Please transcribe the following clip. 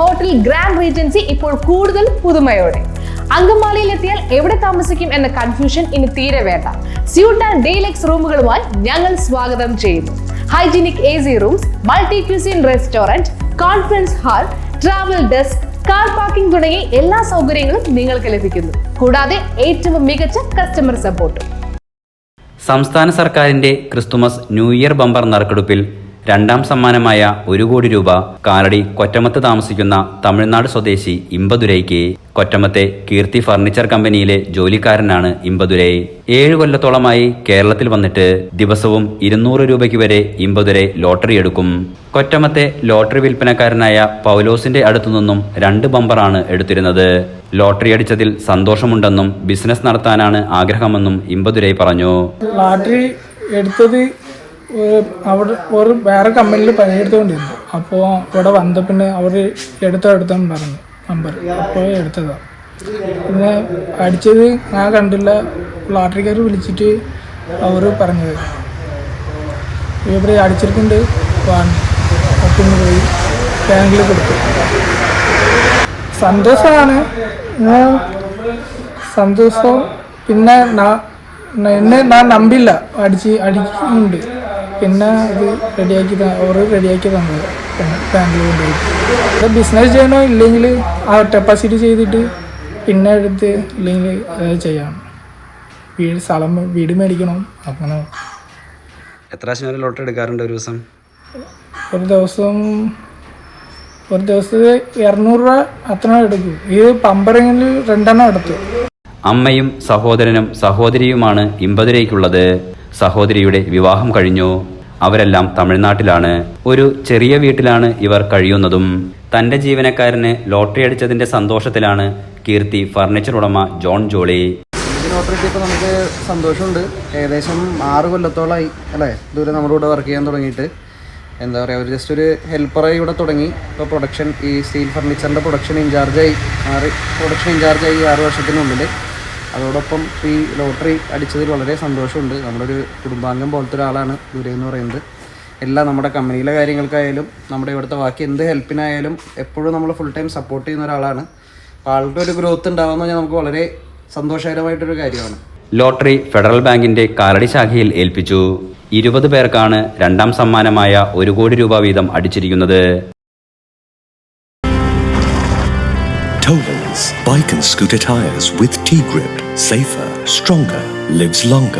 Hotel grand Regency ഇപ്പോൾ കൂടുതൽ പുതുമയോടെ. അങ്കമാലിയിൽ എത്തിയാൽ എവിടെ താമസിക്കും എന്ന കൺഫ്യൂഷൻ ഇനി തീരെ വേണ്ട. സ്യൂട്ട് ആൻഡ് ഡേലക്സ് റൂമുകളുമായി ഞങ്ങൾ സ്വാഗതം ചെയ്യുന്നു. Hygienic A C rooms multi cuisine restaurant conference hall travel desk car parking തുടങ്ങി എല്ലാ സൗകര്യങ്ങളും നിങ്ങൾക്ക് ലഭിക്കുന്നു. കൂടാതെ ഏറ്റവും മികച്ച കസ്റ്റമർ സപ്പോർട്ടും സംസ്ഥാന സർക്കാരിന്റെ ക്രിസ്തുമസ് ന്യൂ ഇയർ ബമ്പർ നറുക്കെടുപ്പിൽ രണ്ടാം സമ്മാനമായ ഒരു കോടി രൂപ കാലടി കൊറ്റമത്ത് താമസിക്കുന്ന തമിഴ്നാട് സ്വദേശി ഇമ്പദുരൈക്ക് കൊറ്റമത്തെ കീർത്തി ഫർണിച്ചർ കമ്പനിയിലെ ജോലിക്കാരനാണ് ഇമ്പതുരൈ. ഏഴു കൊല്ലത്തോളമായി കേരളത്തിൽ വന്നിട്ട് ദിവസവും ഇരുന്നൂറ് രൂപയ്ക്ക് വരെ ഇമ്പതുരെ ലോട്ടറി എടുക്കും. കൊറ്റമത്തെ ലോട്ടറി വിൽപ്പനക്കാരനായ പൗലോസിന്റെ അടുത്തുനിന്നും രണ്ട് ബമ്പറാണ് എടുത്തിരുന്നത്. ലോട്ടറി അടിച്ചതിൽ സന്തോഷമുണ്ടെന്നും ബിസിനസ് നടത്താനാണ് ആഗ്രഹമെന്നും ഇമ്പതുരൈ പറഞ്ഞു. ലോട്ടറി എടുത്തത് അവിടെ ഒരു വേറെ കമ്പനിയിൽ പണിയെടുത്തുകൊണ്ടിരുന്നു അപ്പോൾ ഇവിടെ വന്ന പിന്നെ അവർ എടുത്തോ എടുത്തെന്ന് പറഞ്ഞു. നമ്പർ അപ്പോൾ എടുത്തതാണ് പിന്നെ അടിച്ചത് ഞാൻ കണ്ടില്ല. ലാട്ടറിക്കാർ വിളിച്ചിട്ട് അവർ പറഞ്ഞത്. ഇവിടെ അടിച്ചിട്ടുണ്ട് വാങ്ങി അപ്പം പോയി ബാങ്കിൽ കൊടുത്തു. സന്തോഷമാണ്. ഞാൻ സന്തോഷം. പിന്നെ എന്നെ ഞാൻ നമ്പില്ല. അടിച്ച് അടിക്കുന്നുണ്ട്. പിന്നെ അത് റെഡിയാക്കി അവർ റെഡിയാക്കി തന്നത്. ഫാമിലി ബാങ്കിൽ കൊണ്ടുപോയി ഇത് ബിസിനസ് ചെയ്യണോ ഇല്ലെങ്കിൽ ആ ടെപ്പാസിറ്റി ചെയ്തിട്ട് പിന്നെ എടുത്ത് ഇല്ലെങ്കിൽ ചെയ്യണം ചെയ്യാം. വീട് സ്ഥലം വീട് മേടിക്കണം. അങ്ങനെ. എത്ര പ്രാവശ്യം വരെ ലോട്ടറി എടുക്കാറുണ്ട് ഒരു ദിവസം? ഒരു ദിവസം ഒരു ദിവസത്തെ ഇരുന്നൂറ് രൂപ അത്ര എടുക്കും. ഇത് പമ്പറിങ്ങിൽ രണ്ടെണ്ണം എടുത്തു. അമ്മയും സഹോദരനും സഹോദരിയുമാണ് ഇമ്പതുരയ്ക്കുള്ളത് സഹോദരിയുടെ വിവാഹം കഴിഞ്ഞു. അവരെല്ലാം തമിഴ്നാട്ടിലാണ്. ഒരു ചെറിയ വീട്ടിലാണ് ഇവർ കഴിയുന്നതും. തന്റെ ജീവനക്കാരന് ലോട്ടറി അടിച്ചതിന്റെ സന്തോഷത്തിലാണ് കീർത്തി ഫർണിച്ചർ ഉടമ ജോൺ ജോളി. ലോട്ടറി കിട്ടിയപ്പോൾ നമുക്ക് സന്തോഷമുണ്ട്. ഏകദേശം ആറ് കൊല്ലത്തോളമായി അല്ലേ? ദൂരെ നമ്മുടെ കൂടെ വർക്ക് ചെയ്യാൻ തുടങ്ങിയിട്ട്. എന്താ പറയുക ഒരു ജസ്റ്റ് ഒരു ഹെൽപ്പറായി ഇവിടെ തുടങ്ങി. ഇപ്പോൾ പ്രൊഡക്ഷൻ ഈ സ്റ്റീൽ ഫർണിച്ചറിന്റെ പ്രൊഡക്ഷൻ ഇൻചാർജായി ആറ് പ്രൊഡക്ഷൻ ഇൻചാർജായി ആറ് വർഷത്തിനുള്ളിൽ അതോടൊപ്പം ഈ ലോട്ടറി അടിച്ചതിൽ വളരെ സന്തോഷമുണ്ട്. നമ്മളൊരു കുടുംബാംഗം പോലത്തെ ഒരാളാണ് ദുരൈ എന്ന് പറയുന്നത്. എല്ലാം നമ്മുടെ കമ്പനിയിലെ കാര്യങ്ങൾക്കായാലും നമ്മുടെ ഇവിടുത്തെ ബാക്കി എന്ത് ഹെൽപ്പിനായാലും എപ്പോഴും നമ്മൾ ഫുൾ ടൈം സപ്പോർട്ട് ചെയ്യുന്ന ഒരാളാണ്. അപ്പോൾ ആളുടെ ഒരു ഗ്രോത്ത് ഉണ്ടാകുന്ന പറഞ്ഞാൽ നമുക്ക് വളരെ സന്തോഷകരമായിട്ടൊരു കാര്യമാണ്. ലോട്ടറി ഫെഡറൽ ബാങ്കിന്റെ കാലടി ശാഖയിൽ ഏൽപ്പിച്ചു. ഇരുപത് പേർക്കാണ് രണ്ടാം സമ്മാനമായ ഒരു കോടി രൂപ വീതം അടിച്ചിരിക്കുന്നത്. Tollens Bike and Scooter Tires with T-Grip. Safer, stronger, lives longer.